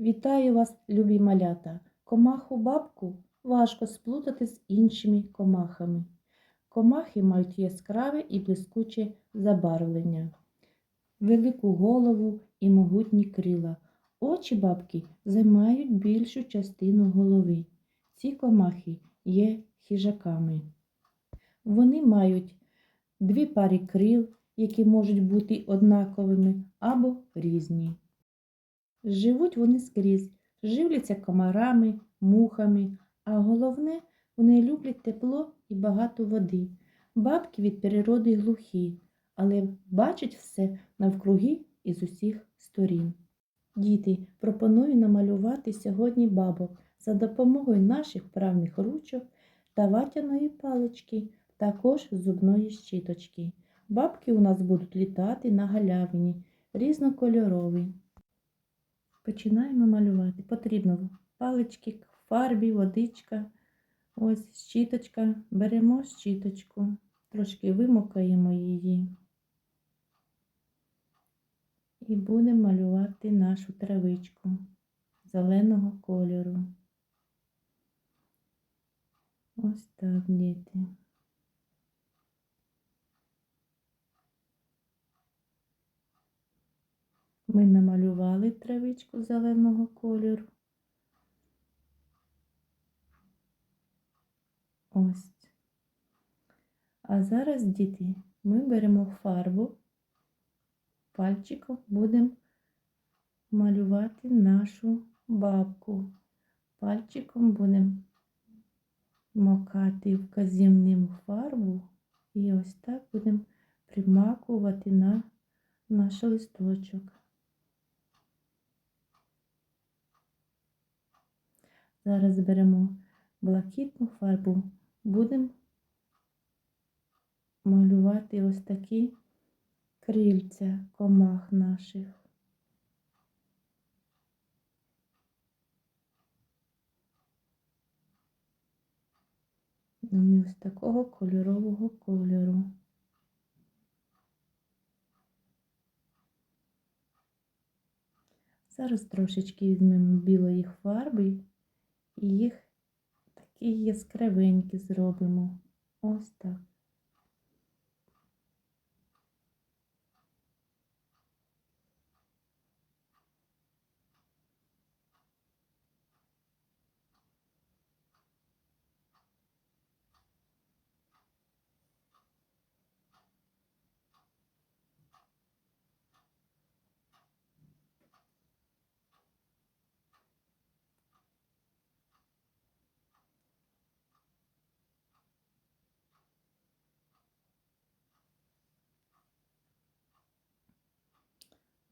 Вітаю вас, любі малята! Комаху бабку важко сплутати з іншими комахами. Комахи мають яскраве і блискуче забарвлення, велику голову і могутні крила. Очі бабки займають більшу частину голови. Ці комахи є хижаками. Вони мають дві пари крил, які можуть бути однаковими або різні. Живуть вони скрізь, живляться комарами, мухами, а головне, вони люблять тепло і багато води. Бабки від природи глухі, але бачать все навкруги і з усіх сторін. Діти, пропоную намалювати сьогодні бабок за допомогою наших вправних ручок та ватяної палички, також зубної щіточки. Бабки у нас будуть літати на галявині, різнокольорові. Починаємо малювати. Потрібно палички, фарбі, водичка, ось щіточка. Беремо щіточку, трошки вимокаємо її. І будемо малювати нашу травичку зеленого кольору. Ось так, діти. Ми намалювали травичку зеленого кольору. Ось. А зараз, діти, ми беремо фарбу, пальчиком будемо малювати нашу бабку. Пальчиком будемо макати вказівним фарбу і ось так будемо примакувати на наш листочок. Зараз беремо блакитну фарбу, будемо малювати ось такі крильця комах наших. Вони ось такого кольорового кольору. Зараз трошечки візьмемо білої фарби і їх такі яскравенькі зробимо. Ось так.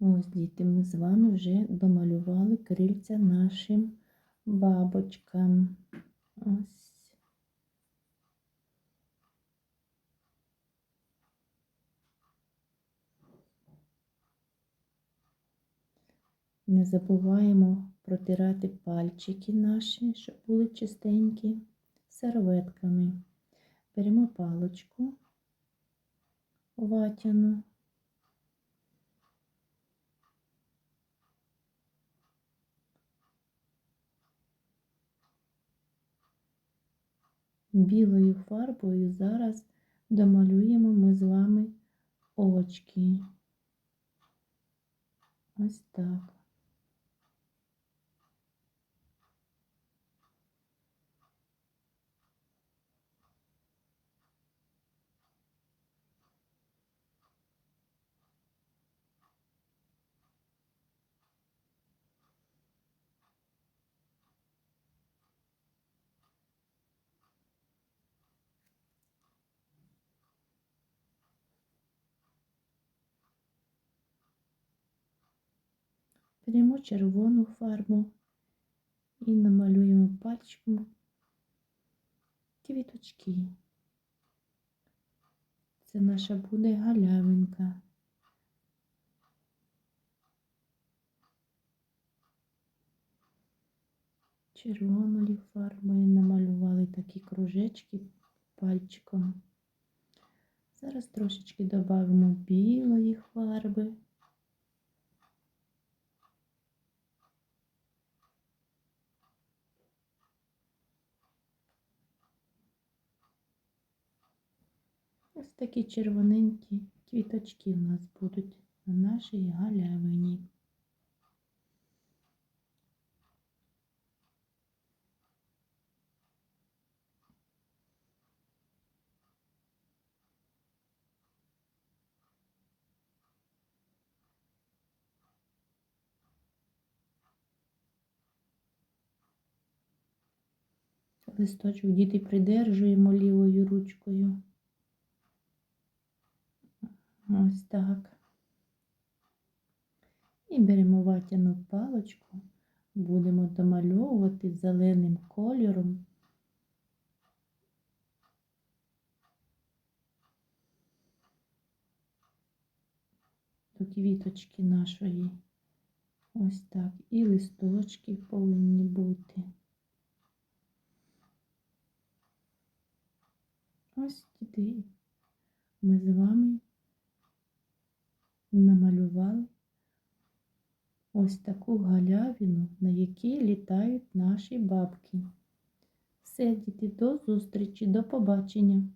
Ось, діти, ми з вами вже домалювали крильця нашим бабочкам. Ось. Не забуваємо протирати пальчики наші, щоб були чистенькі, серветками. Беремо паличку ватяну. Білою фарбою зараз домалюємо ми з вами очки. Ось так. Беремо червону фарбу і намалюємо пальчиком квіточки. Це наша буде галявинка. Червоною фарбою намалювали такі кружечки пальчиком. Зараз трошечки додамо білої фарби. Ось такі червоненькі квіточки у нас будуть на нашій галявині. Листочок діти придержуємо лівою ручкою. Ось так. І беремо ватяну паличку, будемо домальовувати зеленим кольором. До квіточки нашої. Ось так. І листочки повинні бути. Ось діти. Ми з вами намалювали ось таку галявину, на якій літають наші бабки. Все, діти, до зустрічі, до побачення.